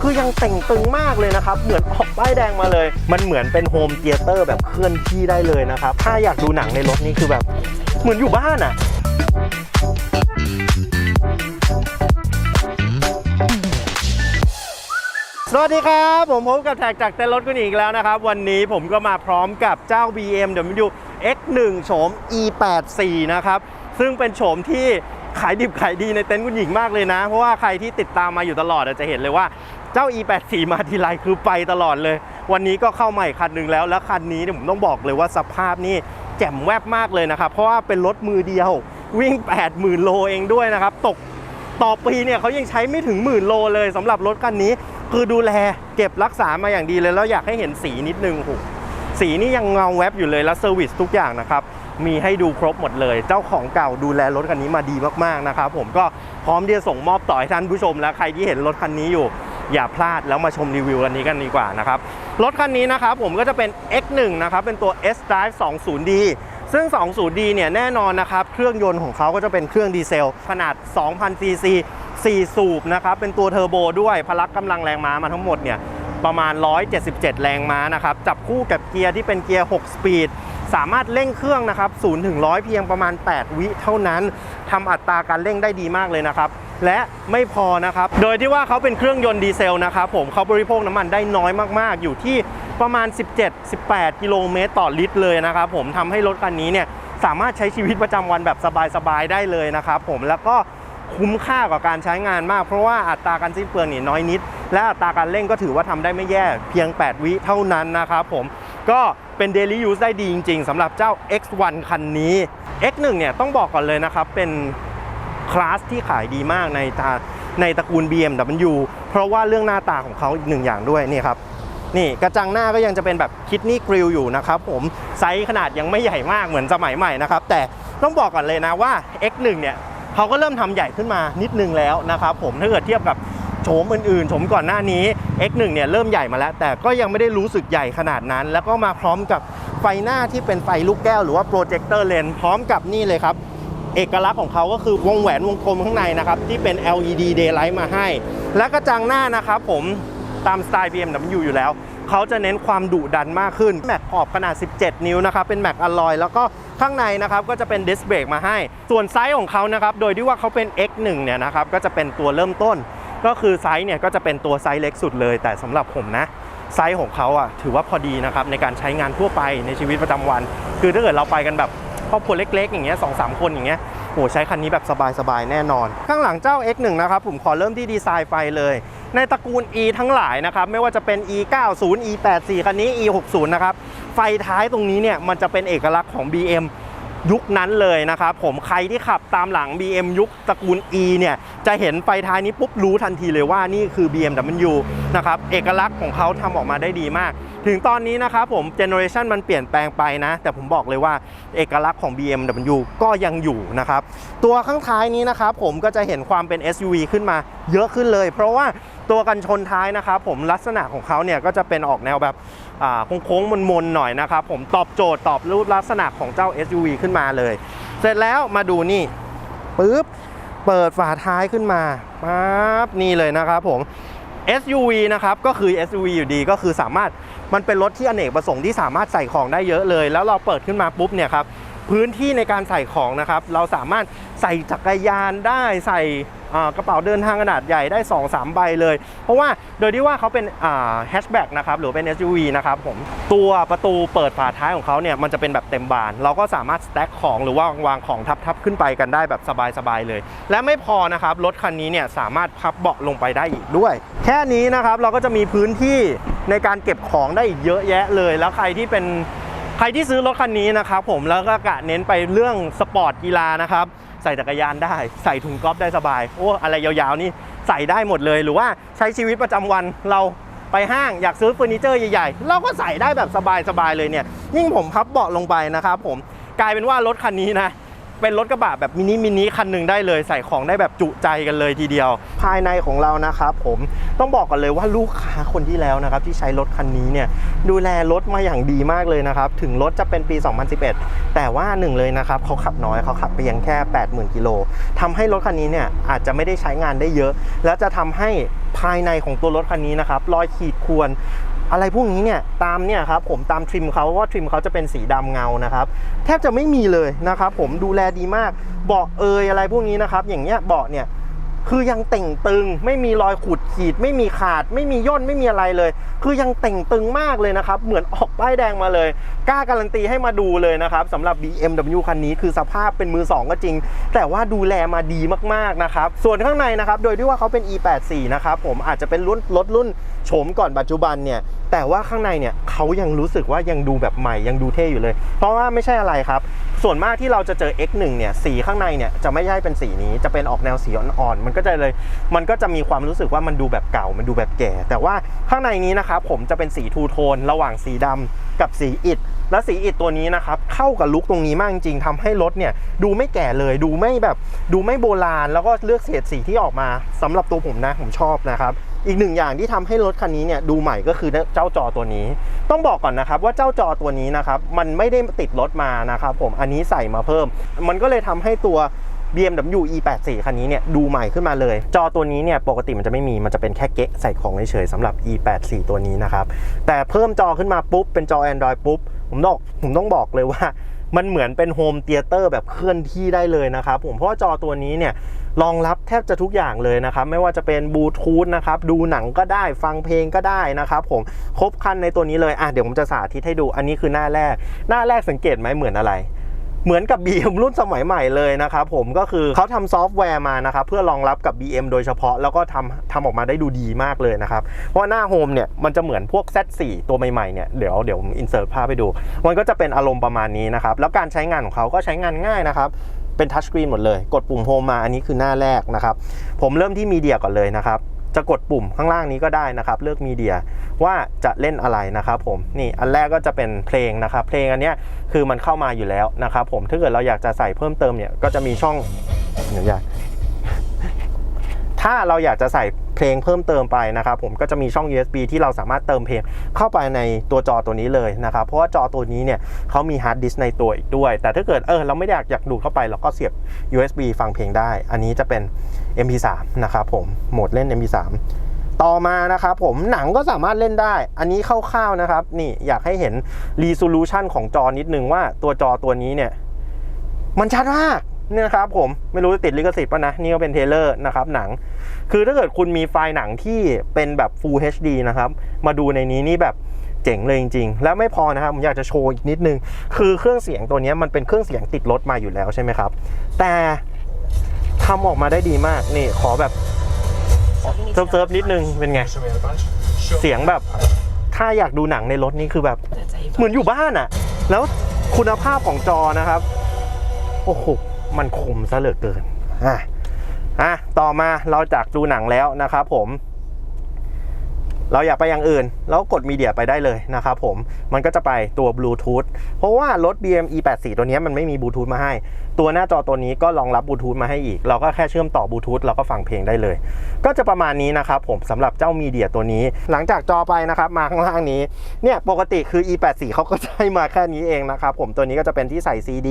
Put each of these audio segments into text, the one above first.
คือยังเต่งตึงมากเลยนะครับ เหมือนออกป้ายแดงมาเลย มันเหมือนเป็นโฮมเธียเตอร์แบบเคลื่อนที่ได้เลยนะครับ ถ้าอยากดูหนังในรถนี่คือแบบ เหมือนอยู่บ้านอะสวัสดีครับ ผมพบกับแท็กจากเต้นรถคุณอีกแล้วนะครับ วันนี้ผมก็มาพร้อมกับเจ้า BMW X1 โฉม E84 นะครับ ซึ่งเป็นโฉมที่ขายดิบขายดีในเต็นท์คุณหญิงมากเลยนะ เพราะว่าใครที่ติดตามมาอยู่ตลอดจะเห็นเลยว่า เจ้า E84 มาทีไรคือไปตลอดเลย วันนี้ก็เข้าใหม่คันนึงแล้ว แล้วคันนี้เนี่ยผมต้องบอกเลยว่าสภาพนี่แจ่มแวบมากเลยนะครับ เพราะว่าเป็นรถมือเดียววิ่ง 80,000 โลเองด้วยนะครับ ตกต่อปีเนี่ยเขายังใช้ไม่ถึงหมื่นโลเลยสำหรับรถคันนี้ คือดูแลเก็บรักษามาอย่างดีเลย แล้วอยากให้เห็นสีนิดนึงโอ้โหสีนี่ยังเงาแวบอยู่เลยแล้วเซอร์วิสทุกอย่างนะครับมีให้ดูครบหมดเลย เจ้าของเก่าดูแลรถคันนี้มาดีมากๆนะครับผมก็พร้อมที่จะส่งมอบต่อให้ท่านผู้ชมและใครที่เห็นรถคันนี้อยู่ อย่าพลาดแล้วมาชมรีวิวคันนี้กันดีกว่านะครับ รถคันนี้นะครับผมก็จะเป็น X1 นะครับ เป็นตัว S Drive 20D ซึ่ง 20D เนี่ยแน่นอนนะครับ เครื่องยนต์ของเขาก็จะเป็นเครื่องดีเซล ขนาด 2,000 ซีซี4สูบนะครับ เป็นตัวเทอร์โบด้วยพละกำลังแรงม้ามาทั้งหมดเนี่ยประมาณ 177 แรงม้านะครับ จับคู่กับเกียร์ที่เป็นเกียร์ 6 สปีด สามารถเร่งเครื่องนะครับ0ถึง100 เพียงประมาณ 8 วิเท่านั้นทำอัตราการเร่งได้ดีมากเลยนะครับ และไม่พอนะครับ โดยที่ว่าเขาเป็นเครื่องยนต์ดีเซลนะครับผมเขาบริโภคน้ำมันได้น้อยมากๆ อยู่ที่ประมาณ 17-18 กิโลเมตรต่อลิตรเลยนะครับผมทำให้รถคันนี้เนี่ยสามารถใช้ชีวิตประจำวันแบบสบายๆได้เลยนะครับผมแล้วก็คุ้มค่ากับการใช้งานมาก เพราะว่าอัตราการสิ้นเปลืองนี่น้อยนิด และอัตราการเร่งก็ถือว่าทำได้ไม่แย่เพียง 8 วิเท่านั้นนะครับผมก็เป็น daily use ได้ดีจริง ๆสำหรับเจ้า X1 คันนี้ X1 เนี่ยต้องบอกก่อนเลยนะครับเป็น คลาสที่ขายดีมากในตาในตระกูล BMW เพราะว่าเรื่องหน้าตาของเขาอีกหนึ่งอย่างด้วยนี่ครับนี่กระจังหน้าก็ยังจะเป็นแบบคิดนี่กริลอยู่นะครับผมไซส์ขนาดยังไม่ใหญ่มากเหมือนสมัยใหม่นะครับแต่ต้องบอกก่อนเลยนะว่า X1 เนี่ยเขาก็เริ่มทำใหญ่ขึ้นมานิดนึงแล้วนะครับผมถ้าเกิดเทียบกับโฉมอื่นๆโฉมก่อนหน้านี้ X1 เนี่ยเริ่มใหญ่มาแล้ว แต่ก็ยังไม่ได้รู้สึกใหญ่ขนาดนั้น แล้วก็มาพร้อมกับไฟหน้าที่เป็นไฟลูกแก้วหรือว่าโปรเจคเตอร์เลนพร้อมกับนี่เลยครับ เอกลักษณ์ของเขาก็คือวงแหวนวงกลมข้างในนะครับ ที่เป็น LED daylight มาให้ และกระจังหน้านะครับผมตามสไตล์ BMW อยู่แล้ว เขาจะเน้นความดุดันมากขึ้น แม็กขอบขนาด 17 นิ้วนะครับ เป็นแม็กอลลอย แล้วก็ข้างในนะครับก็จะเป็นดิสเบรกมาให้ ส่วนไซส์ของเขานะครับ โดยที่ว่าเขาเป็น X1 เนี่ยนะครับ ก็จะเป็นตัวเริ่มต้น ก็คือไซส์เนี่ยก็จะเป็นตัวไซส์เล็กสุดเลย แต่สำหรับผมนะไซส์ของเขาอะถือว่าพอดีนะครับในการใช้งานทั่วไปในชีวิตประจำวัน คือถ้าเกิดเราไปกันแบบ ครอบครัวเล็กๆ อย่างเงี้ยสองสามคนอย่างเงี้ยโหใช้คันนี้แบบสบายๆ แน่นอน ข้างหลังเจ้า X1 นะครับผมขอเริ่มที่ดีไซน์ไฟเลย ในตระกูล E ทั้งหลายนะครับ ไม่ว่าจะเป็น E90 E84 คันนี้ E60 นะครับ ไฟท้ายตรงนี้เนี่ยมันจะเป็นเอกลักษณ์ของ BM ยุคนั้นเลยนะครับผมใครที่ขับตามหลัง BM ยุคตระกูล E เนี่ยจะเห็นไฟท้ายนี้ปุ๊บรู้ทันทีเลยว่านี่คือ BMW นะครับเอกลักษณ์ของเขาทำออกมาได้ดีมาก ถึงตอนนี้นะครับผมเจเนอเรชันมันเปลี่ยนแปลงไปนะ แต่ผมบอกเลยว่าเอกลักษณ์ของ BMW ก็ยังอยู่นะครับ ตัวข้างท้ายนี้นะครับผมก็จะเห็นความเป็น SUV ขึ้นมาเยอะขึ้นเลย เพราะว่าตัวกันชนท้ายนะครับผมลักษณะของเขาเนี่ยก็จะเป็นออกแนวแบบโค้งๆมนๆหน่อยนะครับผมตอบโจทย์ตอบรูปลักษณะของเจ้า SUV ขึ้นมาเลย เสร็จแล้วมาดูนี่ปึ๊บเปิดฝาท้ายขึ้นมาปั๊บนี่เลยนะครับผม SUV นะครับก็คือ SUV อยู่ดีก็คือสามารถ มันเป็นรถที่อเนกประสงค์ที่สามารถใส่ของได้เยอะเลย แล้วเราเปิดขึ้นมาปุ๊บเนี่ยครับพื้นที่ในการใส่ของนะครับ เราสามารถใส่จักรยานได้ใส่ กระเป๋าเดินทางขนาดใหญ่ได้ 2-3 ใบเลย เพราะว่าโดยที่ว่าเขาเป็นแฮชแบ็กนะครับหรือเป็น SUV นะครับผมตัวประตูเปิดฝาท้ายของเขาเนี่ยมันจะเป็นแบบเต็มบาน เราก็สามารถสแต็กของหรือว่าวางของทับๆขึ้นไปกันได้แบบสบายๆเลย และไม่พอนะครับรถคันนี้เนี่ยสามารถพับเบาะลงไปได้อีกด้วย แค่นี้นะครับเราก็จะมีพื้นที่ในการเก็บของได้อีกเยอะแยะเลย แล้วใครที่เป็นใครที่ซื้อรถคันนี้นะครับผมแล้วก็กะเน้นไปเรื่องสปอร์ตกีฬานะครับ ใส่จักรยานได้ ใส่ถุงกอล์ฟได้สบาย โอ้ อะไรยาวๆนี่ใส่ได้หมดเลย หรือว่าใช้ชีวิตประจำวันเราไปห้างอยากซื้อเฟอร์นิเจอร์ใหญ่ๆ เราก็ใส่ได้แบบสบายๆเลยเนี่ย ยิ่งผมพับเบาะลงไปนะครับผม กลายเป็นว่ารถคันนี้นะ เป็นรถกระบะแบบมินิมินิคันหนึ่งได้เลยใส่ของได้แบบจุใจกันเลยทีเดียว ภายในของเรานะครับผมต้องบอกกันเลยว่าลูกค้าคนที่แล้วนะครับที่ใช้รถคันนี้เนี่ยดูแลรถมาอย่างดีมากเลยนะครับถึงรถจะเป็นปี 2011 แต่ว่าหนึ่งเลยนะครับเขาขับน้อยเขาขับเพียงแค่ 80,000กิโลทำให้รถคันนี้เนี่ยอาจจะไม่ได้ใช้งานได้เยอะ แล้วจะทำให้ภายในของตัวรถคันนี้นะครับรอยขีดข่วน อะไรพวกนี้เนี่ยตามเนี่ยครับผมตามทริมเขาว่าทริมเขาจะเป็นสีดำเงานะครับแทบจะไม่มีเลยนะครับผมดูแลดีมากเบาะเอยอะไรพวกนี้นะครับอย่างเงี้ยเบาะเนี่ย คือยังเต่งตึง ไม่มีรอยขูดขีด ไม่มีขาด ไม่มีย่นไม่มีอะไรเลย คือยังเต่งตึงมากเลยนะครับ เหมือนออกป้ายแดงมาเลย กล้าการันตีให้มาดูเลยนะครับสำหรับ BMW คันนี้คือสภาพเป็นมือสองก็จริง แต่ว่าดูแลมาดีมากๆนะครับส่วนข้างในนะครับโดยที่ว่าเขาเป็น E84 นะครับผมอาจจะเป็นรุ่นรถรุ่นโฉมก่อนปัจจุบันเนี่ยแต่ว่าข้างในเนี่ยเขายังรู้สึกว่ายังดูแบบใหม่ยังดูเท่อยู่เลย เพราะว่าไม่ใช่อะไรครับ ส่วนมากที่เราจะเจอ X1 เนี่ยสีข้างในเนี่ยจะไม่ใช่เป็นสีนี้จะเป็นออกแนวสีอ่อนๆมันก็จะเลย มันก็จะมีความรู้สึกว่ามันดูแบบเก่ามันดูแบบแก่ แต่ว่าข้างในนี้นะครับผมจะเป็นสีทูโทนระหว่างสีดำกับสีอิฐและสีอิฐตัวนี้นะครับเข้ากับลุคตรงนี้มากจริงๆทำให้รถเนี่ยดูไม่แก่เลยดูไม่แบบดูไม่โบราณ แล้วก็เลือกเฉดสีที่ออกมาสำหรับตัวผมนะผมชอบนะครับ อีกหนึ่งอย่างที่ทำให้รถคันนี้เนี่ยดูใหม่ก็คือเจ้าจอตัวนี้ ต้องบอกก่อนนะครับว่าเจ้าจอตัวนี้นะครับมันไม่ได้ติดรถมานะครับผมอันนี้ใส่มาเพิ่ม มันก็เลยทำให้ตัว BMW E84 คันนี้เนี่ยดูใหม่ขึ้นมาเลย จอตัวนี้เนี่ยปกติมันจะไม่มีมันจะเป็นแค่เก๊ะใส่ของเฉยๆสำหรับ E84 ตัวนี้นะครับแต่เพิ่มจอขึ้นมาปุ๊บเป็นจอ Android ปุ๊บผมต้องผมต้องบอกเลยว่ามันเหมือนเป็นโฮมเตียเตอร์แบบเคลื่อนที่ได้เลยนะครับผมเพราะว่าจอตัวนี้เนี่ย รองรับแทบจะทุกอย่างเลยนะครับไม่ว่าจะเป็นบลูทูธนะครับดูหนังก็ได้ฟังเพลงก็ได้นะครับผมครบครันในตัวนี้เลยอะเดี๋ยวผมจะสาธิตให้ดูอันนี้คือหน้าแรก หน้าแรกสังเกตไหมเหมือนอะไรเหมือนกับ BM รุ่นสมัยใหม่เลยนะครับผมก็คือเขาทำซอฟต์แวร์มานะครับเพื่อรองรับกับ BM โดยเฉพาะแล้วก็ทำทำออกมาได้ดูดีมากเลยนะครับ เพราะหน้าโฮมเนี่ยมันจะเหมือนพวก Z4 ตัวใหม่ๆเนี่ยเดี๋ยวเดี๋ยวอินเสิร์ตภาพให้ดู มันก็จะเป็นอารมณ์ประมาณนี้นะครับ แล้วการใช้งานของเขาก็ใช้งานง่ายนะครับ เป็นทัชสกรีนหมดเลย กดปุ่มโฮมมาอันนี้คือหน้าแรกนะครับ ผมเริ่มที่มีเดียก่อนเลยนะครับ จะกดปุ่มข้างล่างนี้ก็ได้นะครับ เลือกมีเดียว่าจะเล่นอะไรนะครับผมนี่อันแรกก็จะเป็นเพลงนะครับ เพลงอันนี้คือมันเข้ามาอยู่แล้วนะครับผมถ้าเกิดเราอยากจะใส่เพิ่มเติมเนี่ยก็จะมีช่องเดี๋ยวอยาก ถ้าเราอยากจะใส่เพลงเพิ่มเติมไปนะครับผมก็จะมีช่อง USB ที่เราสามารถเติมเพลงเข้าไปในตัวจอตัวนี้เลยนะครับ เพราะว่าจอตัวนี้เนี่ยเขามีฮาร์ดดิสก์ในตัวอีกด้วย แต่ถ้าเกิดเออเราไม่อยากอยากดูดเข้าไปเราก็เสียบ USB ฟังเพลงได้ อันนี้จะเป็น MP3 นะครับผมโหมดเล่น MP3 ต่อมานะครับผมหนังก็สามารถเล่นได้ อันนี้คร่าวๆนะครับ นี่อยากให้เห็น resolution ของจอนิดนึงว่าตัวจอตัวนี้เนี่ย มันชัดมาก เนี่ยนะครับผมไม่รู้จะติดลิขสิทธิ์ป่ะนะ นี่ก็เป็นเทเลอร์นะครับหนัง คือถ้าเกิดคุณมีไฟล์หนังที่เป็นแบบ Full HD นะครับ มาดูในนี้นี่แบบเจ๋งเลยจริงๆ แล้วไม่พอนะครับผมอยากจะโชว์อีกนิดนึง คือเครื่องเสียงตัวนี้มันเป็นเครื่องเสียงติดรถมาอยู่แล้วใช่ไหมครับ แต่ทำออกมาได้ดีมากนี่ขอแบบเซิร์ฟเซิร์ฟนิดนึงเป็นไง เสียงแบบถ้าอยากดูหนังในรถนี่คือแบบเหมือนอยู่บ้านอะแล้วคุณภาพของจอนะครับ โอ้โห มันคมซะเหลือเกินอะอะต่อมาเราจากดูหนังแล้วนะครับผม เราอยากไปอย่างอื่น แล้วกดมีเดียไปได้เลยนะครับผม มันก็จะไปตัวบลูทูธเพราะว่ารถ BM E84 ตัวนี้มันไม่มีบลูทูธมาให้ ตัวหน้าจอตัวนี้ก็รองรับบลูทูธมาให้อีก เราก็แค่เชื่อมต่อบลูทูธเราก็ฟังเพลงได้เลย ก็จะประมาณนี้นะครับผมสำหรับเจ้ามีเดียตัวนี้ หลังจากจอไปนะครับมาข้างล่างนี้ เนี่ยปกติคือ E84 เขาก็จะให้มาแค่นี้เองนะครับผม ตัวนี้ก็จะเป็นที่ใส่ CD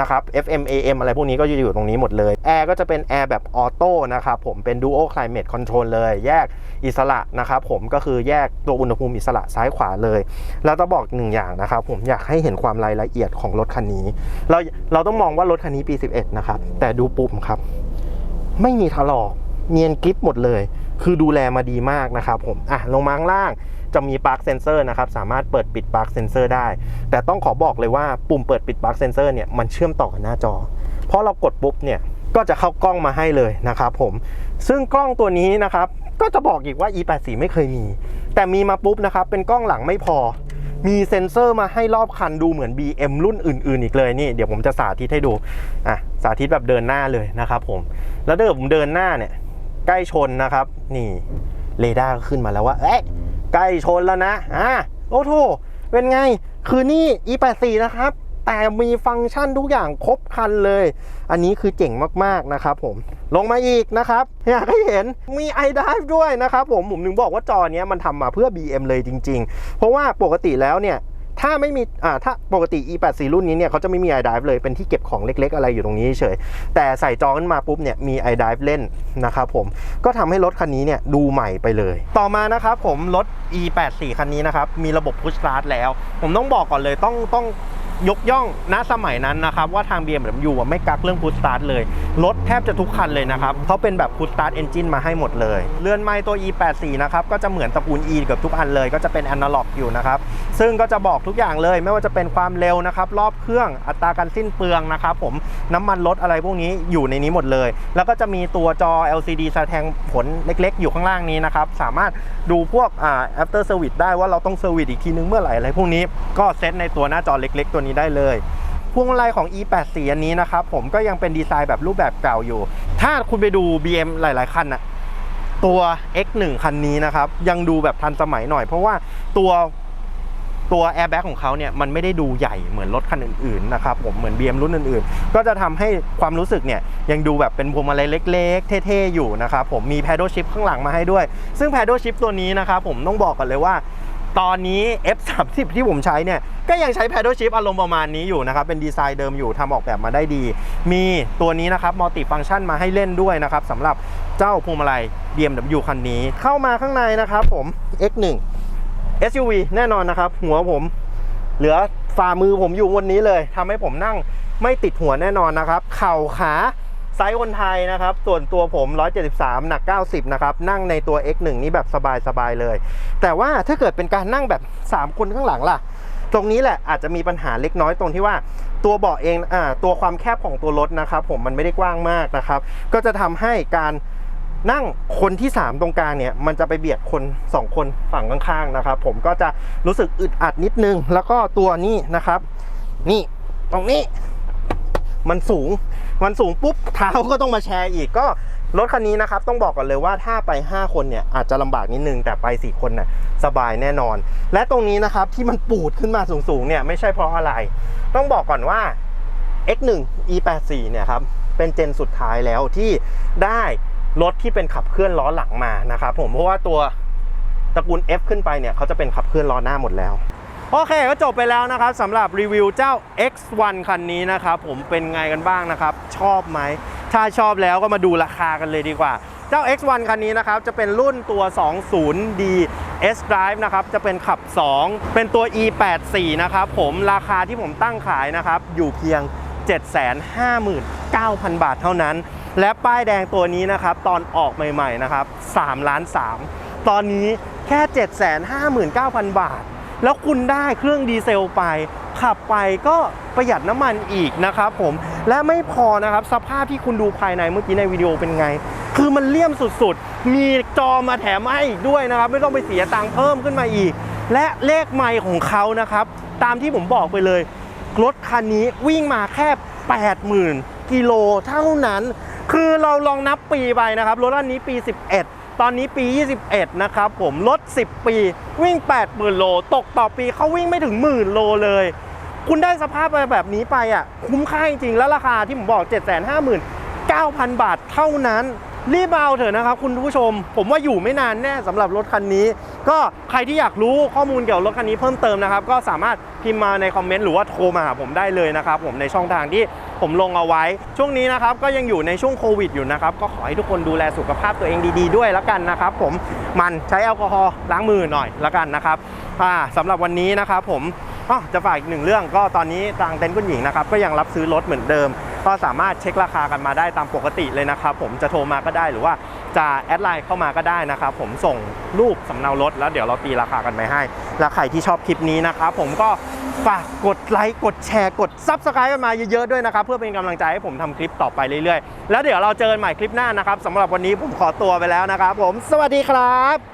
นะครับ FM AM อะไรพวกนี้ก็อยู่ตรงนี้หมดเลย แอร์ก็จะเป็นแอร์แบบออโต้นะครับผม เป็น Duo Climate Control เลย แยกอิสระนะครับผมก็คือแยกตัวอุณหภูมิอิสระซ้ายขวาเลย แล้วต้องบอกหนึ่งอย่างนะครับผมอยากให้เห็นความรายละเอียดของรถคันนี้ เราเราต้องมองว่ารถคันนี้ปี 11 นะครับ แต่ดูปุ่มครับ ไม่มีถลอกเนียนกริปหมดเลย คือดูแลมาดีมากนะครับผมอะลงมาข้างล่างจะมีปลั๊กเซนเซอร์นะครับ สามารถเปิดปิดปลั๊กเซนเซอร์ได้ แต่ต้องขอบอกเลยว่าปุ่มเปิดปิดปลั๊กเซนเซอร์เนี่ยมันเชื่อมต่อกับหน้าจอ เพราะเรากดปุ๊บเนี่ยก็จะเข้ากล้องมาให้เลยนะครับผม ซึ่งกล้องตัวนี้นะครับ ก็จะบอกอีกว่า E84 ไม่เคยมี แต่มีมาปุ๊บนะครับ เป็นกล้องหลังไม่พอ มีเซ็นเซอร์มาให้รอบคันดูเหมือน BM รุ่นอื่น ๆ อีกเลยนี่ เดี๋ยวผมจะสาธิตให้ดู อะ สาธิตแบบเดินหน้าเลยนะครับผม แล้วถ้าเกิดผมเดินหน้าเนี่ย ใกล้ชนนะครับ นี่เรดาร์ขึ้นมาแล้วว่า เอ๊ะ ใกล้ชนแล้วนะ อะ โอ้โถเป็นไง คือนี่ E84 นะครับ แต่มีฟังก์ชันทุกอย่างครบครันเลย อันนี้คือเจ๋งมากๆนะครับผม ลงมาอีกนะครับอยากให้เห็นมี iDrive ด้วยนะครับผมผมถึงบอกว่าจอเนี้ยมันทำมาเพื่อ BM เลยจริง ๆ เพราะว่าปกติแล้วเนี่ยถ้าไม่มี อ่า ถ้าปกติ e84 รุ่นนี้เนี่ยเขาจะไม่มี iDrive เลย เป็นที่เก็บของเล็กๆ อะไรอยู่ตรงนี้เฉย แต่ใส่จอขึ้นมาปุ๊บเนี่ยมี iDrive เล่นนะครับผม ก็ทำให้รถคันนี้เนี่ยดูใหม่ไปเลย ต่อมานะครับผมรถ e84 คันนี้นะครับ มีระบบ push start แล้ว ผมต้องบอกก่อนเลยต้องต้อง ยกย่องณสมัยนั้นนะครับ ว่าทาง BMW อะไม่กักเรื่อง push start เลย รถแทบจะทุกคันเลยนะครับเขาเป็นแบบ push start engine มาให้หมดเลย เรือนไม้ตัว e84 นะครับ ก็จะเหมือนตระกูล e เกือบทุกอันเลย ก็จะเป็น analog อกอยู่นะครับ ซึ่งก็จะบอกทุกอย่างเลย ไม่ว่าจะเป็นความเร็วนะครับ รอบเครื่องอัตราการสิ้นเปลืองนะครับผมน้ำมันลดอะไรพวกนี้อยู่ในนี้หมดเลย แล้วก็จะมีตัวจอ LCD แสดงผลเล็ก ๆ อยู่ข้างล่างนี้นะครับสามารถดูพวกอ่า after service ได้ว่าเราต้องเซอร์วิสอีกทีนึงเมื่อไหร่อะไรพวกนี้ก็เซตในตัวหน้าจอเล็ก ๆ ตัวนี้ได้เลยพวงมาลัยของ e84 อันนี้นะครับผมก็ยังเป็นดีไซน์แบบรูปแบบเก่าอยู่ ถ้าคุณไปดู BM หลาย ๆ คันอะตัว X1 คันนี้นะครับ ยังดูแบบทันสมัยหน่อย เพราะว่าตัวตัวแอร์แบ็กของเขาเนี่ยมันไม่ได้ดูใหญ่เหมือนรถคันอื่นๆนะครับผมเหมือน BM รุ่นอื่นๆ ก็จะทำให้ความรู้สึกเนี่ยยังดูแบบเป็นพวงมาลัยเล็กๆ เท่ๆ อยู่นะครับผมมี paddle shift ข้างหลังมาให้ด้วย ซึ่ง paddle shift ตัวนี้นะครับผมต้องบอกกันเลยว่า ตอนนี้ F30 ที่ผมใช้เนี่ย ก็ยังใช้ paddle shift อารมณ์ประมาณนี้อยู่นะครับ เป็นดีไซน์เดิมอยู่ทำออกแบบมาได้ดี มีตัวนี้นะครับมัลติฟังชันมาให้เล่นด้วยนะครับสำหรับเจ้าพวงมาลัย BMW คันนี้ เข้ามาข้างในนะครับผม X1 SUV แน่นอนนะครับ หัวผม เหลือฝ่ามือผมอยู่บนนี้เลยทำให้ผมนั่งไม่ติดหัวแน่นอนนะครับ เข่าขา ไซส์คนไทยนะครับ ส่วนตัวผม 173 หนัก 90 นะครับ นั่งในตัว X1 นี่แบบสบายๆเลย แต่ว่าถ้าเกิดเป็นการนั่งแบบ 3 คนข้างหลังล่ะ ตรงนี้แหละอาจจะมีปัญหาเล็กน้อยตรงที่ว่าตัวเบาะเองอ่าตัวความแคบของตัวรถนะครับ ผมมันไม่ได้กว้างมากนะครับ ก็จะทำให้การนั่งคนที่ 3 ตรงกลางเนี่ยมันจะไปเบียดคน 2 คนฝั่งข้างๆนะครับ ผมก็จะรู้สึกอึดอัดนิดนึง แล้วก็ตัวนี้นะครับ นี่ตรงนี้ มันสูง มันสูงปุ๊บเท้าก็ต้องมาแชร์อีกก็รถคันนี้นะครับต้องบอกก่อนเลยว่าถ้าไป 5 คนเนี่ยอาจจะลำบากนิดนึงแต่ไป 4 คนน่ะสบายแน่นอน และตรงนี้นะครับที่มันปูดขึ้นมาสูงๆเนี่ยไม่ใช่เพราะอะไร ต้องบอกก่อนว่า X1 E84 เนี่ยครับเป็นเจนสุดท้ายแล้วที่ได้รถที่เป็นขับเคลื่อนล้อหลังมานะครับผมเพราะว่าตัวตระกูล F ขึ้นไปเนี่ยเขาจะเป็นขับเคลื่อนล้อหน้าหมดแล้ว โอเคก็จบไปแล้วนะครับสำหรับรีวิวเจ้า X1 คันนี้นะครับผมเป็นไงกันบ้างนะครับ ชอบไหม ถ้าชอบแล้วก็มาดูราคากันเลยดีกว่า เจ้า X1 คันนี้นะครับจะเป็นรุ่นตัว 20D S Drive นะครับจะเป็นขับ 2 เป็นตัว E84 นะครับผมราคาที่ผมตั้งขายนะครับอยู่เพียง 759,000 บาทเท่านั้น และป้ายแดงตัวนี้นะครับตอนออกใหม่ๆนะครับ3ล้าน3ตอนนี้แค่ 759,000 บาท แล้วคุณได้เครื่องดีเซลไป ขับไปก็ประหยัดน้ำมันอีกนะครับผมและไม่พอนะครับสภาพที่คุณดูภายในเมื่อกี้ในวิดีโอเป็นไง คือมันเลี่ยมสุดๆ มีจอมาแถมให้อีกด้วยนะครับ ไม่ต้องไปเสียตังค์เพิ่มขึ้นมาอีก และเลขไมล์ของเขานะครับ ตามที่ผมบอกไปเลย รถคันนี้วิ่งมาแค่ 80,000 กิโลเท่านั้น คือเราลองนับปีไปนะครับ รถคันนี้ปี 11 ตอนนี้ปี 21 นะครับผมรถ10 ปีวิ่ง 80,000 โล ตกต่อปีเขาวิ่งไม่ถึงหมื่นโลเลย คุณได้สภาพไรแบบนี้ไปอะคุ้มค่าจริงๆ แล้วราคาที่ผมบอก 759,000 บาทเท่านั้นรีบเอาเถอะนะครับคุณผู้ชม ผมว่าอยู่ไม่นานแน่สำหรับรถคันนี้ ก็ใครที่อยากรู้ข้อมูลเกี่ยวกับรถคันนี้เพิ่มเติมนะครับ ก็สามารถพิมพ์มาในคอมเมนต์หรือว่าโทรมาหาผมได้เลยนะครับผมในช่องทางที่ ผมลงเอาไว้ ช่วงนี้นะครับก็ยังอยู่ในช่วงโควิดอยู่นะครับ ก็ขอให้ทุกคนดูแลสุขภาพตัวเองดีๆด้วยแล้วกันนะครับ ผมมันใช้แอลกอฮอล์ล้างมือหน่อยแล้วกันนะครับอ่าสำหรับวันนี้นะครับผมอ๋อจะฝากอีกหนึ่งเรื่องก็ตอนนี้ทางเต็นท์คุณหญิงนะครับก็ยังรับซื้อรถเหมือนเดิม ก็สามารถเช็คราคากันมาได้ตามปกติเลยนะครับผมจะโทรมาก็ได้หรือว่าจะแอดไลน์เข้ามาก็ได้นะครับผมส่งรูปสำเนารถแล้วเดี๋ยวเราตีราคากันไปให้ และใครที่ชอบคลิปนี้นะครับผมก็ ฝากกดไลค์กดแชร์กดซับสไครต์กันมาเยอะๆด้วยนะครับ เพื่อเป็นกำลังใจให้ผมทำคลิปต่อไปเรื่อยๆ แล้วเดี๋ยวเราเจอกันใหม่คลิปหน้านะครับสำหรับวันนี้ผมขอตัวไปแล้วนะครับผม สวัสดีครับ